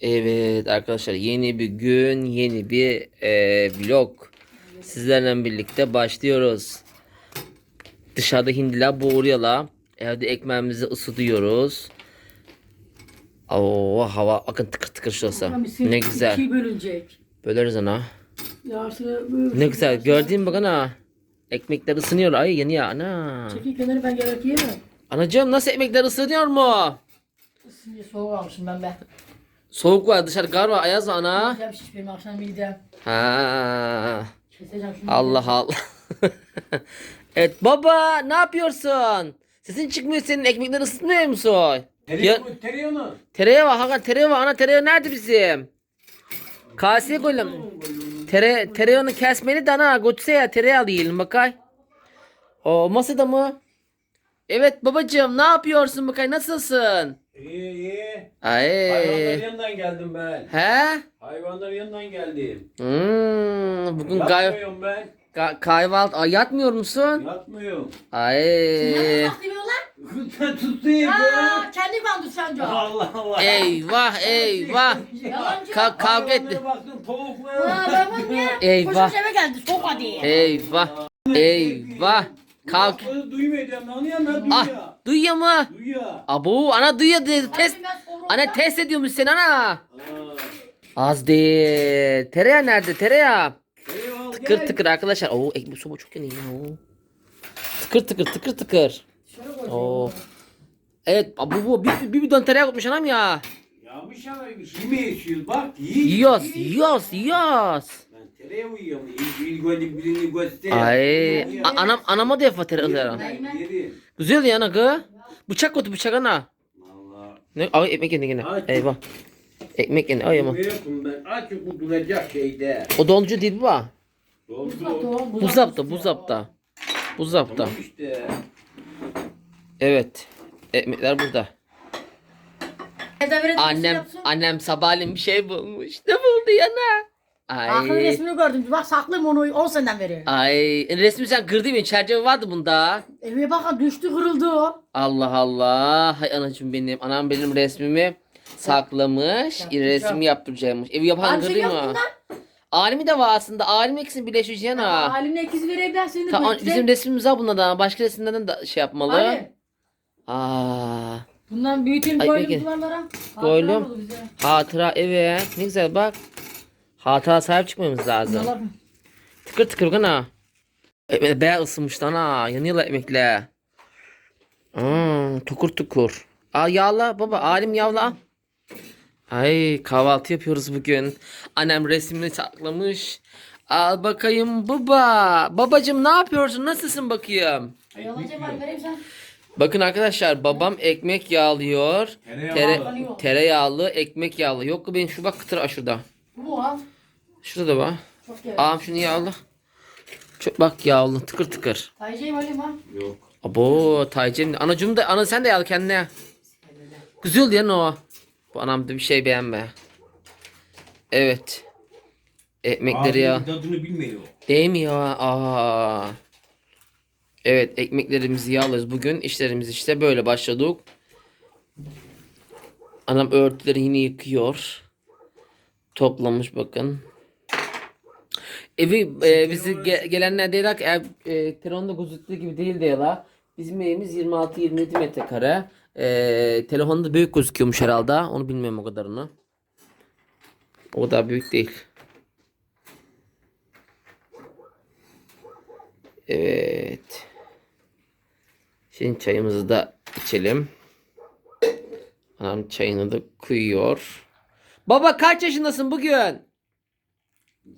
Evet arkadaşlar yeni bir gün yeni bir e, vlog sizlerle birlikte başlıyoruz. Dışarıda hindiler boğuruyorlar. Evde ekmeğimizi ısıtıyoruz. Oo hava akın tıkır tıkır şurası. Ne güzel. Böleriz ana. Ne güzel. Gördün mü bak ana. Ekmekler ısınıyor. Ay yanıyor ana. Çekil kenarı ben yemek yiyemem. Anacığım nasıl ekmekler ısınıyor mu? Şimdi soğuk almışım ben be. Soğuk var dışarı kar var ayaz var ana. Midem şiş benim akşam midem. Ha. Keseceğim şunu. Allah Allah. evet baba ne yapıyorsun? Sesin çıkmıyor senin ekmekleri ısıtmıyor musun? Ya, Tereyağı, tereyağı mı? tereyağı var Hakan tereyağı var ana tereyağı nerede bizim? Kaseye koyalım. Tere, tereyağını kesmeli de ana götürse ya tereyağı yiyelim bakay. O masada mı? Evet babacığım ne yapıyorsun bakay nasılsın? İyi iyi. Ay. Hayvanların yanından geldim ben. He? Hayvanların yanından geldim. Hmm, bugün kay Yatmıyorum ben. ka- kahvaltı Ay, yatmıyor musun? Yatmıyorum. Ay. Nasıl bakıyorlar? Sen tutayım Aa, ya. kendi bandı sence. Allah Allah. Eyvah eyvah. Yalancı. Ka- kavga etti. Hayvanlara baktım tavuklar. Aa, ben bunu niye? Eyvah. Koşmuş eve geldi. Soğuk hadi. Eyvah. Eyvah. Kalk. Kulakları duymuyor diyorum. Anlıyor musun? Ah Duyuyor. duyuyor mu? Duyuyor. Abu ana duyuyor dedi. Test. Ana test ediyormuş sen ana. Az değil. Tereyağı nerede? Tereyağı. Eyvallah, Tıkır gel. tıkır arkadaşlar. Oo ekmek soba çok yanıyor. ya. Tıkır tıkır tıkır tıkır. Şöyle koyacağım. Oo. Evet bu bu bir, bir bidon tereyağı koymuş anam ya. Yağmış ama yemeyiz. Bak yiyin. Yiyoruz yiyoruz yiyoruz. Birini göster. Ay a- anam anama da yapma tereyağı. Yerim. Güzel ya ana kız. Bıçak koydu bıçak ana. Valla. Ne? Ay ekmek yendi gene. Ay. Eyvah. Ekmek yendi. Ay aman. Yokum ben. Aç bu duracak şeyde. O dondurucu değil bu ha. Doldu. Buzdapta. Tamam işte. Evet. Ekmekler burada. Annem annem sabahleyin bir şey bulmuş. Ne buldu yana? Ay. resmini gördüm. Bak saklıyım onu 10 seneden beri. Ay resmi sen kırdın mı? Çerçeve vardı bunda. Eve bakın düştü kırıldı o. Allah Allah. Hay anacığım benim. Anam benim resmimi saklamış. Resim yaptıracakmış. Evi yapan şey kırdı mı? bundan. Alimi de var aslında. Alim ikisini birleşeceğin ha. Halimle ikizi verebilir seni. Ta- böyle bizim resmimiz var bunda da. Başka resimlerden de şey yapmalı. Ali, Aa, Bundan koydum peki. duvarlara. Koydum. Hatıra bize. hatıra evet. Ne güzel bak. Hatıra sahip çıkmamız lazım. Tıkır tıkır gana. Ekmek bayağı ısınmış lan ha. Yanıyorlar emekler. Hmm, tukur tukur. Al yağla baba. Alim yağla. Ay kahvaltı yapıyoruz bugün. Annem resmini saklamış. Al bakayım baba. Babacım ne yapıyorsun? Nasılsın bakayım? Vereyim sen. Bakın arkadaşlar babam ekmek yağlıyor. Tere, yağlı. tereyağlı ekmek yağlı. Yok benim şu bak kıtır aşırıda. Bu al? Şurada da var. Ağam şunu yağlı. Çok bak yağlı tıkır tıkır. Taycayım alayım ha. Yok. Abo Taycem anacığım da ana sen de yağlı kendine. Güzel ya o. Bu anam da bir şey beğenme. Evet. Ekmekleri ya. Tadını bilmiyor. Değil mi ya? Aa. Evet ekmeklerimizi yağlarız bugün. İşlerimiz işte böyle başladık. Anam örtüleri yine yıkıyor. Toplamış bakın. Evi e, bizi ge- gelenler diyorlar ki ev e, telefonda gözüktüğü gibi değil diyorlar. Bizim evimiz 26-27 metrekare. E, telefonda büyük gözüküyormuş herhalde. Onu bilmiyorum o kadarını. O kadar büyük değil. Evet. Şimdi çayımızı da içelim. Anam çayını da kuyuyor. Baba kaç yaşındasın bugün?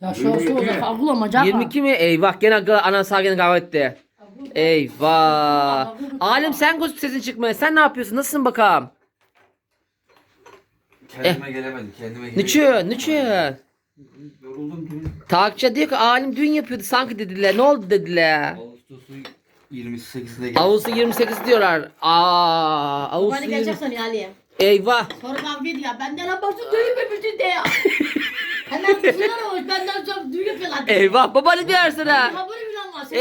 Ya şu olsun o da kavgulamacak 22 mi? Eyvah gene anan sağ gene kavga etti. Eyvah. Alim sen gözük sesin çıkmaya. Sen ne yapıyorsun? Nasılsın bakalım? Kendime gelemedim. Kendime gelemedim. Niçin? Niçin? Yoruldum dün. Takipçi diyor ki alim dün yapıyordu sanki dediler. Ne oldu dediler. Ağustos'un 28'inde geldim. Ağustos 28 diyorlar. Aa, Ağustos Bana 20 geleceksin Ali. Eyvah. Sonra kavga ediyor. Benden abartı yapıyorsun de ya. Hemen kızlar olmuş. Benden sonra düğün yapıyorlar. Eyvah baba ne diyorsun ha? An var. Sen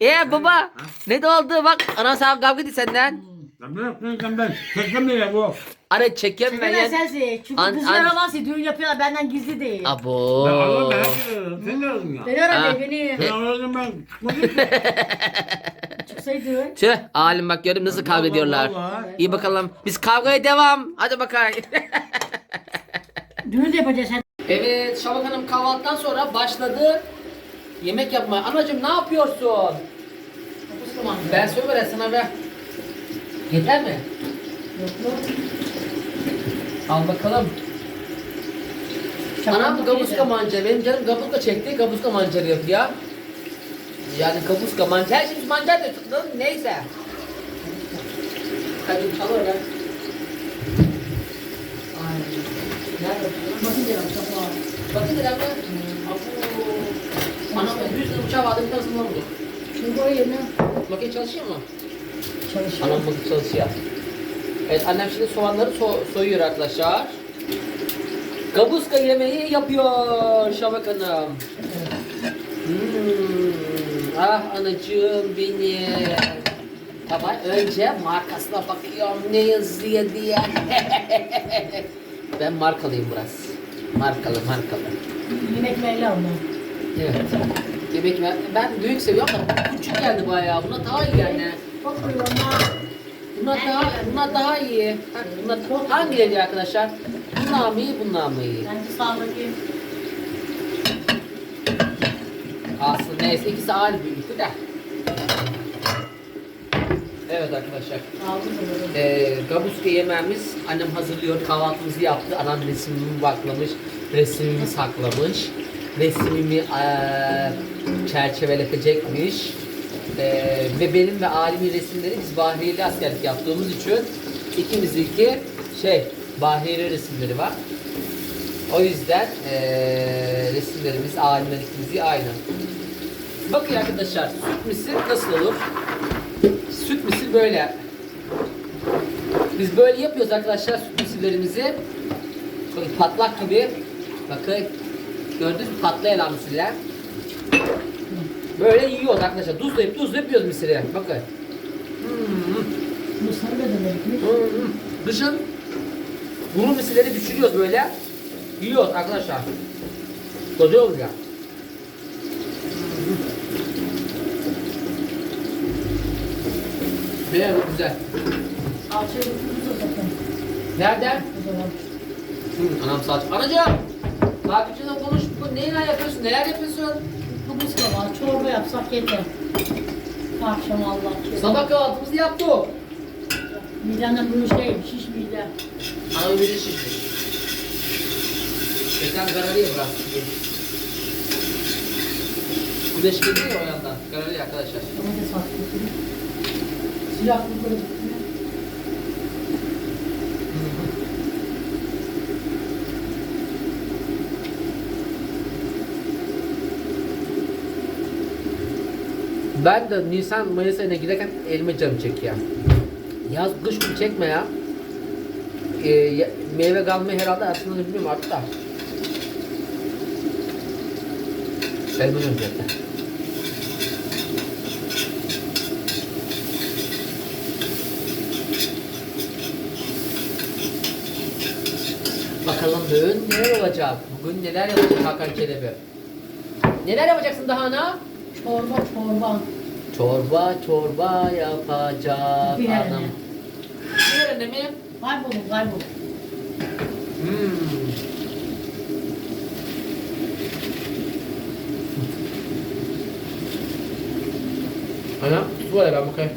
Ee, ee baba. Ne de oldu bak ana sana kavga etti senden. Lan ne yapıyorsun ben? Çekmem ne ya bu? Ana çekemem Çekemez ya. sensin. Çünkü An- kızlar an- havası düğün yapıyorlar benden gizli değil. Abo. Ben Allah'ım ben herkese. Sen de aradın ya. Beni Ha. aradı beni. Ben aradım ben. Çıksaydı. Tüh alim bak görüyorum nasıl kavga ediyorlar. Vallahi. İyi bakalım. Biz kavgaya devam. Hadi bakalım. Düğün de yapacağız sen. evet Şabak Hanım kahvaltıdan sonra başladı yemek yapmaya. Anacığım ne yapıyorsun? Ben söyle sana be. Yeter mi? Yok yok. Al bakalım. Anam bu kabuska mancarı. Benim canım kabuska çekti. Kabuska mancarı yapıyor. Yani kabuska mancar. Her şeyimiz mancar da tuttu. Neyse. Hadi çal öyle. Ay. Bakın canım kapağı. Bakın neden mi? Anam yüz lira uçağı vardı bir tanesini bulamadık. Şimdi koy yerine. Makine çalışıyor mu? Çalışıyor. Anam bakıp çalışıyor. Evet annem şimdi soğanları so- soyuyor arkadaşlar. Kabuska yemeği yapıyor Şabak Hanım. Hmm. Ah anacığım benim. Ama önce markasına bakıyorum ne yazıyor diye. Ben markalıyım biraz. Markalı markalı. Yemek belli ama. Evet. Yemek ben, ben büyük seviyorum ama bu küçük geldi bayağı. Buna daha iyi yani. Bakıyorum ha. Bunlar daha, bunlar daha iyi. Ha, bunlar hangileri arkadaşlar? Bunlar mı iyi, bunlar mı iyi? Bence sağdaki. Aslında neyse ikisi aynı büyüklükte de. Arkadaşlar. Ee, gabuska yemeğimiz annem hazırlıyor. Kahvaltımızı yaptı. Anam resmimi baklamış. Resmimi saklamış. Resmimi eee çerçeveletecekmiş. Ee, ve benim ve Alim'in resimleri biz Bahriye'de askerlik yaptığımız için ikimizinki şey Bahriye resimleri var. O yüzden eee resimlerimiz Alim'den ikimizi aynı. Bakın arkadaşlar süt misir nasıl olur? Süt misir böyle. Biz böyle yapıyoruz arkadaşlar süt misirlerimizi. Böyle patlak gibi. Bakın gördünüz mü patlayan misirler. Böyle yiyoruz arkadaşlar. Tuzlayıp tuzlayıp yiyoruz misiri. Bakın. Hmm. Bu sarı da demekmiş. Hmm. Dışın kuru misirleri düşürüyoruz böyle. Yiyoruz arkadaşlar. Güzel oluyor. Beğendim güzel. Alçayı tutmuş o zaten. Nereden? O. Hı, anam saç. Anacığım! Takipçiyle konuş. Bu neler yapıyorsun? Neler yapıyorsun? Bu buz var. Çorba yapsak yeter. Akşam Allah. Sabah kahvaltımızı yaptık. Midemden bunu şey, şiş mide. Anam bir şişmiş. Geçen kararıya bıraktı. Güneş geliyor ya o yandan. Kararıyor arkadaşlar. Domates attı. Sıcaklık böyle gitmiyor. Ben de Nisan Mayıs ayına giderken elime canım çekiyor. Yaz kış günü çekme ya. Ee, ya- meyve kalmayı herhalde aslında bilmiyorum artık da. Elime canım çekti. Bakalım bugün neler olacak? Bugün neler yapacak Hakan Çelebi? Neler yapacaksın daha ana? Çorba çorba. Çorba çorba yapacak Bir anam. yerine. Bir yerine mi? Kaybolun kaybolun. Hmm. Ana tut var ya ben bakayım.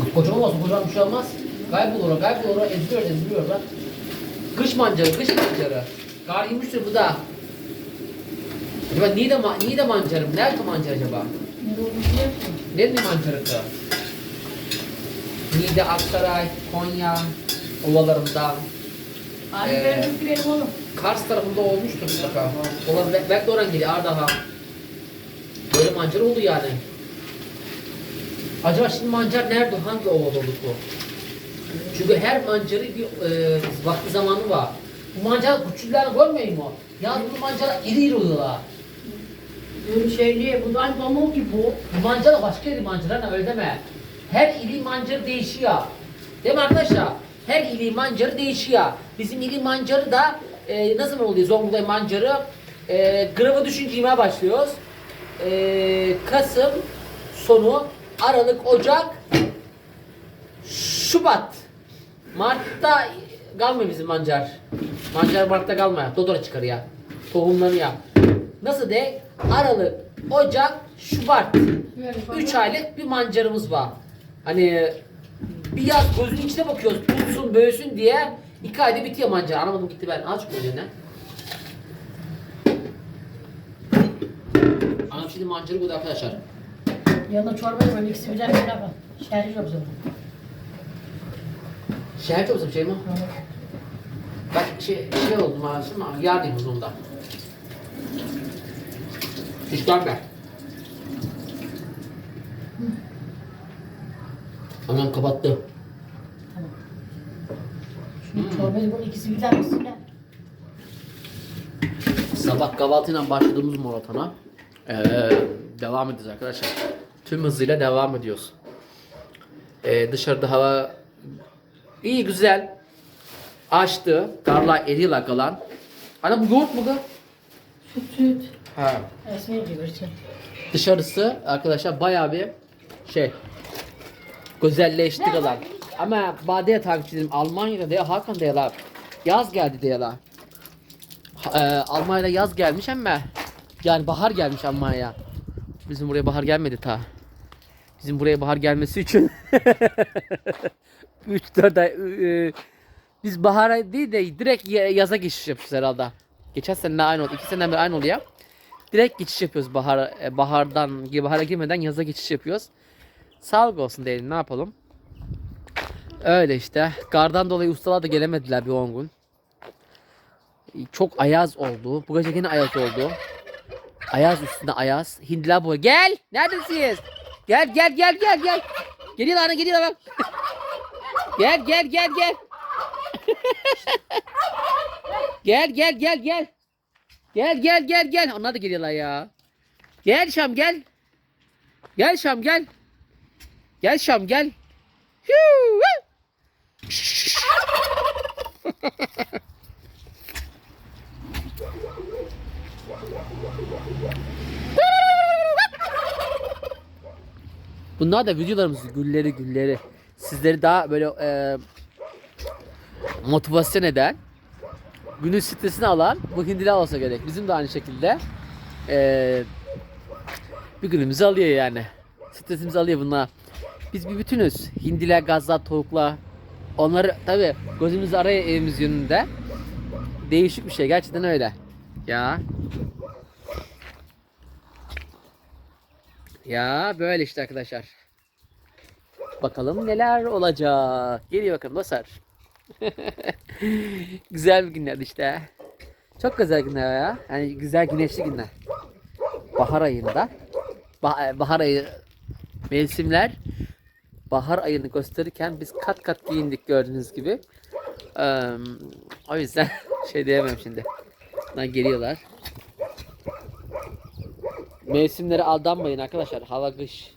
Bak kocaman olsun kocaman bir şey olmaz. Kaybolur o eziliyor eziliyor bak. Kış mancarı kış mancarı. Kar yemiştir bu da. Acaba niye de, niye de mancarım? Nerede mancar acaba? Ne? Nerede mancarısı? Niğde, Aksaray, Konya ovalarından. Abi Ee, benim bir benim oğlum. Kars tarafında olmuştur mutlaka. Be- belki de oradan geliyor Ardahan. Böyle mancar oldu yani. Acaba şimdi mancar nerede? Hangi ovada olur bu? Çünkü her mancarın bir e, vakti zamanı var. Bu mancar küçüklerini görmüyor mu? Ya bu mancar iri iri oluyorlar. Böyle şeyli, bu da pamuk gibi bu. Bu mancar da başka iri mancar hani öyle deme. Her iri mancar değişiyor. Değil mi arkadaşlar? Her ilin mancarı değişiyor. Bizim ilin mancarı da e, ne zaman oluyor Zonguldak mancarı? E, grava düşünce yemeye başlıyoruz. E, Kasım sonu Aralık, Ocak, Şubat. Mart'ta kalmıyor bizim mancar. Mancar Mart'ta kalmıyor. Dodora çıkarıyor. Tohumlanıyor. Nasıl de? Aralık, Ocak, Şubat. 3 aylık bir mancarımız var. Hani bir yaz gözünün içine bakıyoruz. Tutsun, böğsün diye. 2 ayda bitiyor mancar. Anlamadım gitti ben. Aç ne? Anam şimdi mancarı burada arkadaşlar. Yanına çorba yapıyorum. İkisi birden bir yapar. Şehri yapıyorum. Şeher çok şey mi? Bak şey, şey oldu maalesef ama yardayım uzunda. Fişkan ver. Hemen kapattı. Çorbayı bu ikisi birden bitsinler. Sabah kahvaltıyla başladığımız maratona ee, devam ediyoruz arkadaşlar. Tüm hızıyla devam ediyoruz. Ee, dışarıda hava iyi güzel. Açtı. Karlar eriyorlar kalan. Ana bu yoğurt mu bu? Süt süt. Ha. Esmer için. Dışarısı arkadaşlar bayağı bir şey güzelleşti kalan. Ama badeye takip edelim. Almanya'da diye Hakan diyorlar. Yaz geldi diyorlar. Ha- e, Almanya'da yaz gelmiş ama yani bahar gelmiş Almanya'ya. Bizim buraya bahar gelmedi ta. Bizim buraya bahar gelmesi için 3-4 ay e, biz bahara değil de direkt ya- yaza geçiş yapıyoruz herhalde. Geçen sene aynı oldu. 2 seneden beri aynı oluyor. Direkt geçiş yapıyoruz bahar e, bahardan bahara girmeden yaza geçiş yapıyoruz. Sağlık olsun diyelim ne yapalım. Öyle işte. Gardan dolayı ustalar da gelemediler bir 10 gün. Çok ayaz oldu. Bu gece yine ayaz oldu. Ayaz üstünde ayaz. Hindiler bu. Gel. Neredesiniz? Gel gel gel gel gel. Geliyorlar ana geliyorlar bak. Gel gel gel gel. gel gel gel gel. Gel gel gel gel. Onlar da geliyorlar ya. Gel Şam gel. Gel Şam gel. Gel Şam gel. Bunlar da videolarımızın gülleri gülleri. Sizleri daha böyle e, motivasyon eden, günün stresini alan bu hindiler olsa gerek. Bizim de aynı şekilde e, bir günümüzü alıyor yani. Stresimizi alıyor bunlar. Biz bir bütünüz. Hindiler, gazlar, tavuklar. Onları tabi gözümüz araya evimiz yönünde. Değişik bir şey. Gerçekten öyle. Ya. Ya böyle işte arkadaşlar. Bakalım neler olacak. Geliyor bakalım Basar. güzel bir günler işte. Çok güzel günler ya. Yani güzel güneşli günler. Bahar ayında. Bah- bahar ayı mevsimler bahar ayını gösterirken biz kat kat giyindik gördüğünüz gibi. Eee, o yüzden şey diyemem şimdi. Bunlar geliyorlar. Mevsimlere aldanmayın arkadaşlar. Hava kış.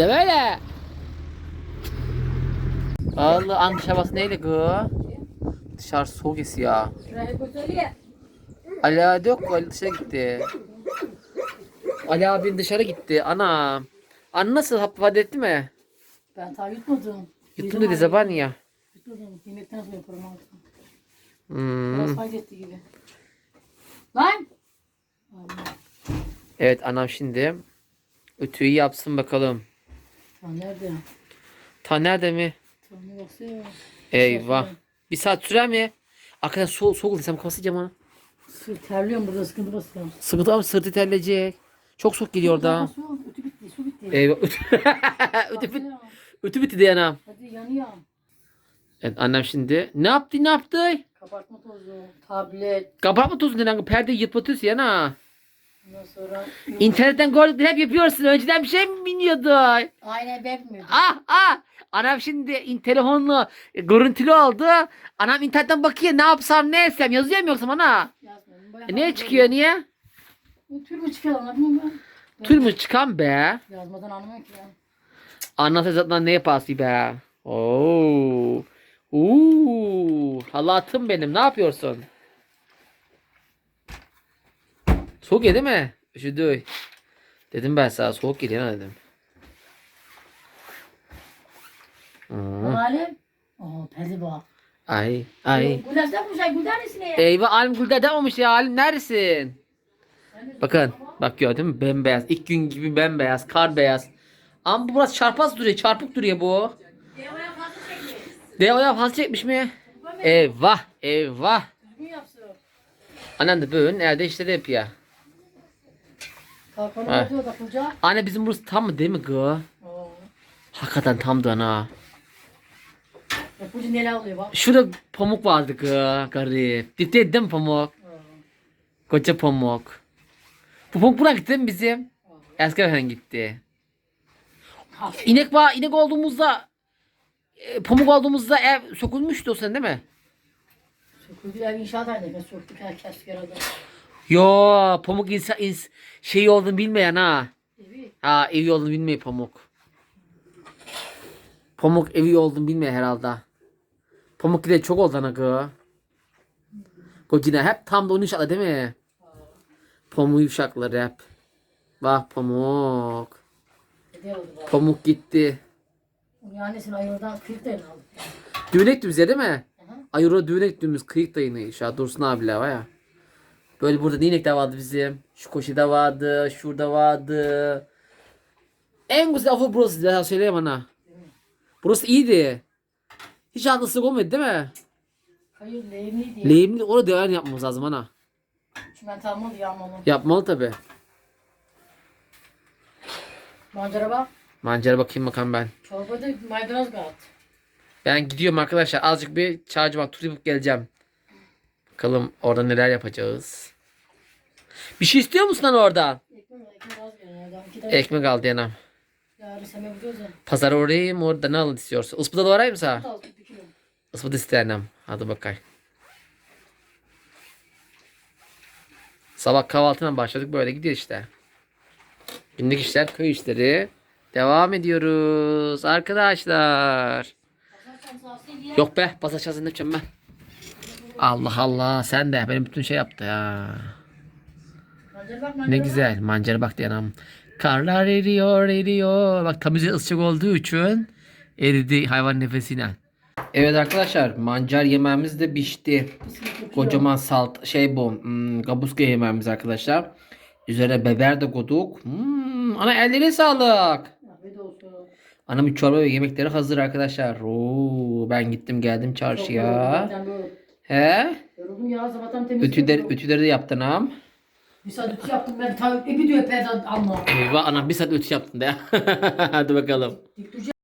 Bizde böyle. Allah Ankara havası neydi gı? Dışarı soğuk. Şuraya götürüyor. Ali abi yok? Ali dışarı gitti. Ali abin dışarı gitti. Ana. Ana nasıl hap ifade etti mi? Ben daha yutmadım. Yuttum dedi zaban ya. Yutmadım. Yemekten sonra yaparım artık. Hmm. Biraz etti gibi. Lan! Evet anam şimdi ütüyü yapsın bakalım. Ta nerede? Ta nerede mi? Baksana. Eyvah. Bir saat sürer mi? Arkadaşlar so soğuk desem kapatacağım onu. Sır terliyorum burada sıkıntı basıyor. Sıkıntı ama sırtı terleyecek. Çok soğuk geliyor orada. Su, bitti, su bitti. Eyvah. Ütü, bit- ütü bitti diye anam. Hadi yanıyor. Evet annem şimdi ne yaptı ne yaptı? Kabartma tozu, tablet, Kapatma tozu ne perdeyi yırtmatıyorsun ya na. ondan sonra... İnternetten gördük hep yapıyorsun. Önceden bir şey mi biliyordun? Aynen ben bilmiyordum. Ah ah. Anam şimdi in, telefonlu e, görüntülü oldu. Anam internetten bakıyor ne yapsam ne etsem yazıyor mu yoksa bana? Yazmıyorum. E, niye çıkıyor niye? Tür mü çıkıyor lan bilmiyorum ben. Tül mü çıkan be? Yazmadan anlamıyorum ki ya. Anlatı zaten ne yaparsın be? Oo. Uuu. Halatım benim. Ne yapıyorsun? Soğuk yedi mi? Üşüdü. Dedim ben sana soğuk geliyor dedim. Hmm. Halim. Oo perde bak. Ay ay. Güneş yapmış ay güler nesine ya? Eyvah Alim Gül'de dememiş ya. Alim neredesin? Bakın. Bak gördün mü? Bembeyaz. İlk gün gibi bembeyaz. Kar beyaz. Ama bu biraz çarpaz duruyor. Çarpık duruyor bu. Devaya fazla çekmiş. Deoya fazla çekmiş mi? Eyvah. Eyvah. Düzgün yapsın. Annem de böyle evde işleri yapıyor. Kalkanı oluyor da. Anne bizim burası tam mı değil mi gı? Oo. Hakikaten tamdı ana. Yapıcı neler oluyor bak. Şurada pamuk vardı gı. Garip. Dipteydi değil mi pamuk? Oo. Koca pamuk. Bu pamuk buraya gitti mi bizim? Eski efendim gitti. Ha. İnek var. inek olduğumuzda e, pamuk olduğumuzda ev sokulmuştu o sene değil mi? Söküldü ev inşaat halinde. Ben söktük herkes yarada. Yo pamuk insan ins şey olduğunu bilmeyen ha. Evi. Ha evi olduğunu bilmiyor pamuk. Pamuk evi olduğunu bilmiyor herhalde. Pamuk gide çok oldu ana. Gocina hep tam da onun uşakları değil mi? Pamuk uşakları hep. Bak pamuk. Bak. Pamuk gitti. Onun annesinin ayırdan kırk tane aldı. Düğüne gitti bize değil mi? Aha. Ayura düğüne gittiğimiz kıyık dayını inşallah Dursun abiler var ya. Böyle burada ne inekler vardı bizim. Şu koşuda vardı. Şurada vardı. En güzel avı burası. Ben söyleyeyim bana. Burası iyiydi. Hiç anlasızlık olmadı değil mi? Hayır lehimli diye. Lehimli orada devam yapmamız lazım ana. Çimento almadı yağmalı. Yapmalı tabi. Mancara bak. Mancara bakayım bakalım ben. Çorbada maydanoz kat. Ben gidiyorum arkadaşlar. Azıcık bir çağcı bak yapıp geleceğim. Bakalım orada neler yapacağız. Bir şey istiyor musun lan oradan? Ekmek al diyenem. Pazara uğrayayım orada ne alın istiyorsun? Ispıda da varayım sana. Ispıda isteyenem. Hadi bakayım. Sabah kahvaltına başladık böyle gidiyor işte. Günlük işler köy işleri. Devam ediyoruz arkadaşlar. Yok be pazar çarşısında ne yapacağım? Allah Allah sen de benim bütün şey yaptı ya. Mancara bak Ne mancara bak. güzel mancara bak diyelim. Karlar eriyor eriyor. Bak tam üzeri ısıcak olduğu için eridi hayvan nefesiyle. Evet arkadaşlar mancar yemeğimiz de pişti. Kocaman salt şey bu hmm, kabuska yemeğimiz arkadaşlar. Üzerine biber de koyduk. Hmm, ana ellerine sağlık. Anamın çorba ve yemekleri hazır arkadaşlar. Oo, ben gittim geldim çarşıya. He? Yoruldum ya sabahtan temizledim. Ütüleri, ütüleri de yaptın am. Bir saat ütü yaptım ben. Ta, bir diyor perde alma. Eyvah anam bir saat ütü yaptın da. Hadi bakalım. Dik.